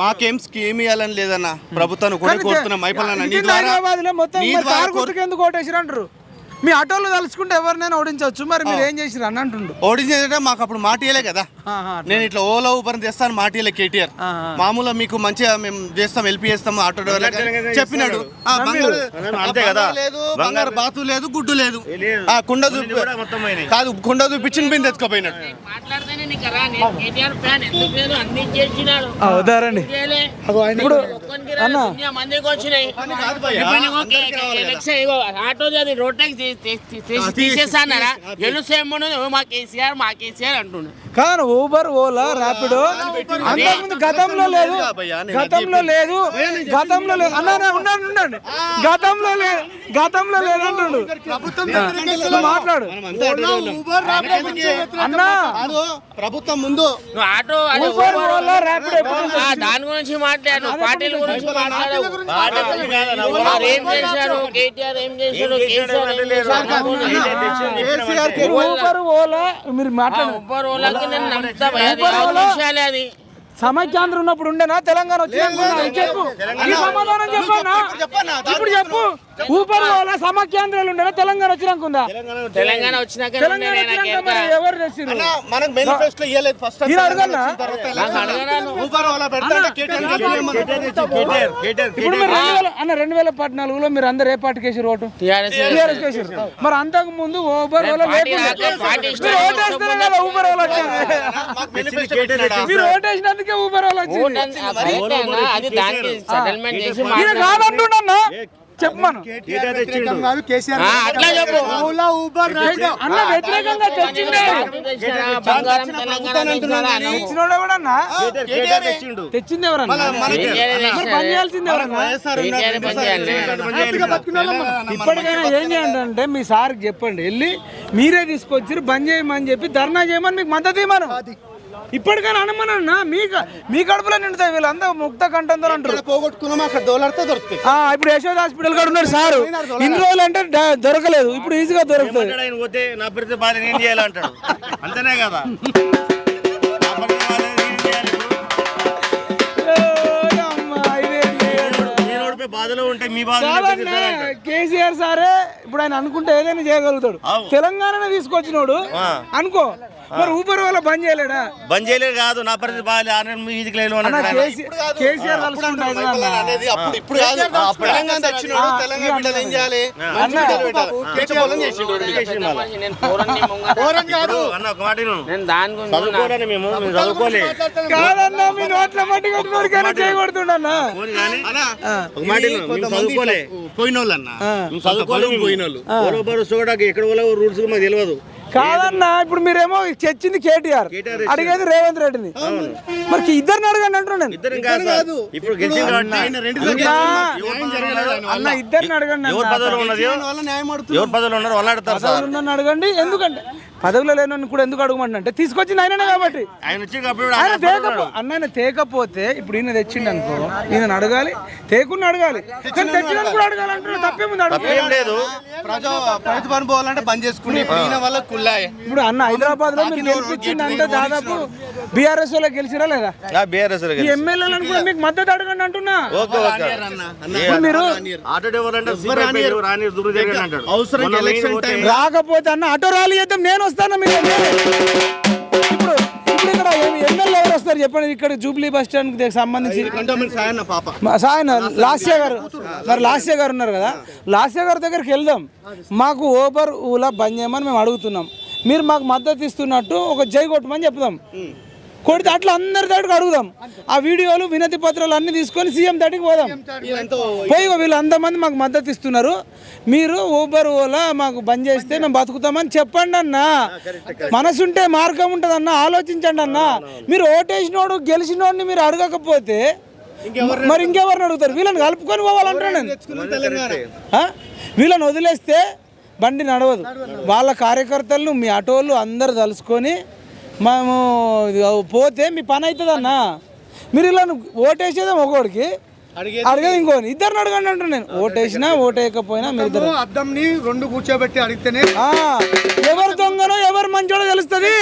మాకేం స్కీమ్ ఇవ్వాలని లేదన్న. ప్రభుత్వాన్ని కూడా కోరుతున్నాం ఇది ద్వారా మీ ఆటోలో తలుచుకుంటే ఎవరినైనా ఓడించవచ్చు. మరి మీరు ఏం చేసిరు అని అంటుండు. ఓడించేదంటే మాకు అప్పుడు మాట ఇయ్యలే కదా నేను ఇట్లా ఓలా ఊబర్ తెస్తాను మాట ఇయ్యలే కేటీఆర్. మామూలుగా మీకు మంచిగా మేము చేస్తాం ఎల్పి చేస్తాం ఆటో డ్రైవర్ చెప్పినాడు. బంగారు. అంతే కదా. బాతు లేదు గుడ్డు లేదు. ఆ కుండ. కాదు కుండ చూపించిన బిందె ఎత్తుకపోయినాడు. చేయలే. ఇప్పుడు అన్న. ఆటో రోడ్ ట్యాక్స్ తీ- తీ- తీ- తీసి- తీసేస్తానరా గెలుసేమో మా కేసీఆర్ మా కేసీఆర్ అంటుండు. కానీ ఊబర్ ఓలా ర్యాపిడో అంతకుముందు గతంలో లేదు. గతంలో లేదు. గతంలో లేదు. అన్న అన్న, ఉండండి ఉండండి. గతంలో లేదు గతంలో లేదు అంటుండు. నువ్వు మాట్లాడు. అన్న. ప్రభుత్వం ముందు. ఆటో ఊబర్ ఓలా ర్యాపిడో దాని గురించి మాట్లాడు పార్టీల గురించి వారు ఏం చేశారు? కేటీఆర్ ఏం చేశాడు? కేసీఆర్ ఊబర్ ఓలా మీరు మాట్లాడు ఉబ్బర్ ఓలాకి నేను నమ్ముతా సమైక్యాంధ్ర ఉన్నప్పుడు ఉండేనా? తెలంగాణ వచ్చినా చెప్పు. ఈ సమాధానం చెప్పానా ఇప్పుడు చెప్పు. ఊపర్ ఓలా సమైక్యాంధ్రాలు ఉండేనా? తెలంగాణ వచ్చినాకుందా తెలంగాణ వచ్చినాక తెలంగాణ వచ్చినాక ఎవరు ఇప్పుడు మీరు రెండు వేల అన్న రెండు వేల పద్నాలుగులో మీరు అందరు ఏ పార్టీకి వేసారు ఓటు? టీఆర్ఎస్ వేసారు మరి అంతకు ముందు ఊబర్ పార్టీ మీరు ఓటేస్తేనే కదా ఊబర్ ఓలా వచ్చింది మాకు మేనిఫెస్టో పెట్టినాడా? మీరు ఓటేసినందుకే ఊబర్ అది దానికి సెటిల్మెంట్ చేసి. కాదంటున్నా చెప్పమను అన్న వ్యతిరేకంగా తెచ్చిండే. తెచ్చింది ఎవరన్నా. ఇప్పటికైనా ఏం చేయండి అంటే మీ సార్కి చెప్పండి. వెళ్ళి మీరే తీసుకొచ్చి బంద్ చేయమని చెప్పి ధర్నా చేయమని మీకు మద్దతు ఇవ్వమను. ఇప్పటికైనా అనమనన్నా మీ మీ కడుపులో నిండుతాయి వీళ్ళంతా ముక్త కంఠంతో అంటారు. పోగొట్టుకున్నాం అక్కడ దోలడితే దొరుకుతాయి. ఆ, ఇప్పుడు యశోద హాస్పిటల్ కూడా ఉన్నాడు సారు. ఇన్ని రోజులు అంటే దొరకలేదు. ఇప్పుడు ఈజీగా దొరుకుతుంది పోతే నా పరిస్థితి బాగా నేను చేయాలంటాడు అంతేనే కదా? బాధలో ఉంటే మీ బాధ కేసీఆర్ సారే ఇప్పుడు ఆయన అనుకుంటే ఏదైనా చేయగలుగుతాడు. తెలంగాణ తీసుకొచ్చినోడు. అనుకో మరి ఊబర్ వల్ల బంద్ చేయలేడా? బంద్ చేయలేదు కాదు నా పరిస్థితి బాగాలేదు. ఆరు నెలలు మీదికి లేను అన్న అన్నాడు ఆయన. కేసీ- కేసీఆర్ తలుచుకుంటే అవుతుందా అన్న? అనేది అప్పుడు ఇప్పుడు కాదు. తెలంగాణ తెచ్చినాడు తెలంగాణ బిడ్డలు ఏం చేయాలి? మంచి బిడ్డలు పెట్టాలి. కేటీఆర్ చేసిండు చేసిండు మళ్ళా. నేను పోరని ముంగట. ఇప్పుడు అన్న ఒక మాట విను. నేను దాని గురించి చదువుకోలేని మేము మేము చదువుకోలే. కాదన్నా మీ నోట్ల మట్టి కొట్టుకోడికైనా చేయకూడదన్నా పోనీ కానీ? అన్న, ఒక మాట విను. మేము కొంతమంది చదువుకోలే. పోయిన వాళ్ళు అన్న ఎక్కడ రూల్స్ మాకు తెలియదు కాదన్నా ఇప్పుడు మీరేమో తెచ్చింది కేటీఆర్. అడిగేది రేవంత్ రెడ్డిని. మరి ఇద్దరిని అడగండి అంటున్నాను నేను. ఇద్దరం కాదు ఇప్పుడు గెలిచింది కాబట్టి ఆయన రెండు అన్నా, న్యాయం జరగలేదు ఆయన అన్న ఇద్దరిని అడగండి అడగండి. ఎందుకంటే పదవిలో లేనని కూడా ఎందుకు అడగమంటే తీసుకొచ్చింది ఆయననే కాబట్టి. ఆయన ఆయన ఆయన తేకపో అన్న ఆయన తేకపోతే ఇప్పుడు ఈయన తెచ్చిండు అనుకో ఈయన అడగాలి తేకుండా అడగాలి. కానీ కూడా తప్పేముంది లేదు. ప్రజా ప్రతిభను పోవాలంటే బంద్ చేసుకుని ఇప్పుడు ఈయన వల్ల కుల్లాయి ఇప్పుడు అన్న హైదరాబాద్లో మీరు గెలిపించింది అంటే దాదాపు బీఆర్ఎస్లో గెలిచినా లేదా? బీఆర్ఎస్ ఈ ఎమ్మెల్యేలను కూడా మీకు మద్దతు అడగండి అంటున్నా. Okay okay. ఇప్పుడు మీరు రాకపోతే అన్న ఆటో ర్యాలీ చేద్దాం నేను వస్తాను మీరు ఇప్పుడు ఇప్పుడు ఇక్కడ ఎమ్మెల్యే ఎవరు వస్తారు చెప్పండి. ఇక్కడ జూబ్లీ బస్ స్టాండ్ సంబంధించి? సాయన లాస్య గారు. మరి లాస్య గారు ఉన్నారు కదా. లాస్య గారి దగ్గరికి వెళ్దాం. మాకు ఓబర్ ఊలా బంద్ చేయమని మేము అడుగుతున్నాం. మీరు మాకు మద్దతు ఇస్తున్నట్టు ఒక జై కొట్టమని చెప్దాం. కొడితే అట్లా అందరి దగ్గరికి అడుగుదాం. ఆ వీడియోలు వినతి పత్రాలు అన్ని తీసుకొని సీఎం దగ్గరికి పోదాం. ఎంతో పోయి వీళ్ళు అంతమంది మాకు మద్దతు ఇస్తున్నారు. మీరు ఊబర్ ఓలా మాకు బంద్ చేస్తే మేము బతుకుతామని చెప్పండి అన్న. మనసుంటే మార్గం ఉంటుంది అన్న ఆలోచించండి అన్న. మీరు ఓటేసినోడు గెలిచినోడిని మీరు అడగకపోతే మరి ఇంకెవరిని అడుగుతారు? వీళ్ళని కలుపుకొని పోవాలంటున్నాను? వీళ్ళని వదిలేస్తే బండి నడవదు. వాళ్ళ కార్యకర్తలను మీ ఆటోలు అందరు తలుసుకొని మేము ఇది పోతే మీ పని అవుతుందన్న మీరు ఇలా ఓటేసేదే ఒకడికి. అడిగేది ఇంకోని. ఇద్దరిని అడగండి అంటున్నాను నేను. ఓటేసినా ఓటేయకపోయినా మీరు ఇద్దరు. అద్దంని రెండు కూర్చోబెట్టి అడిగితేనే ఎవరు దొంగనో ఎవరు మంచోడో తెలుస్తుంది.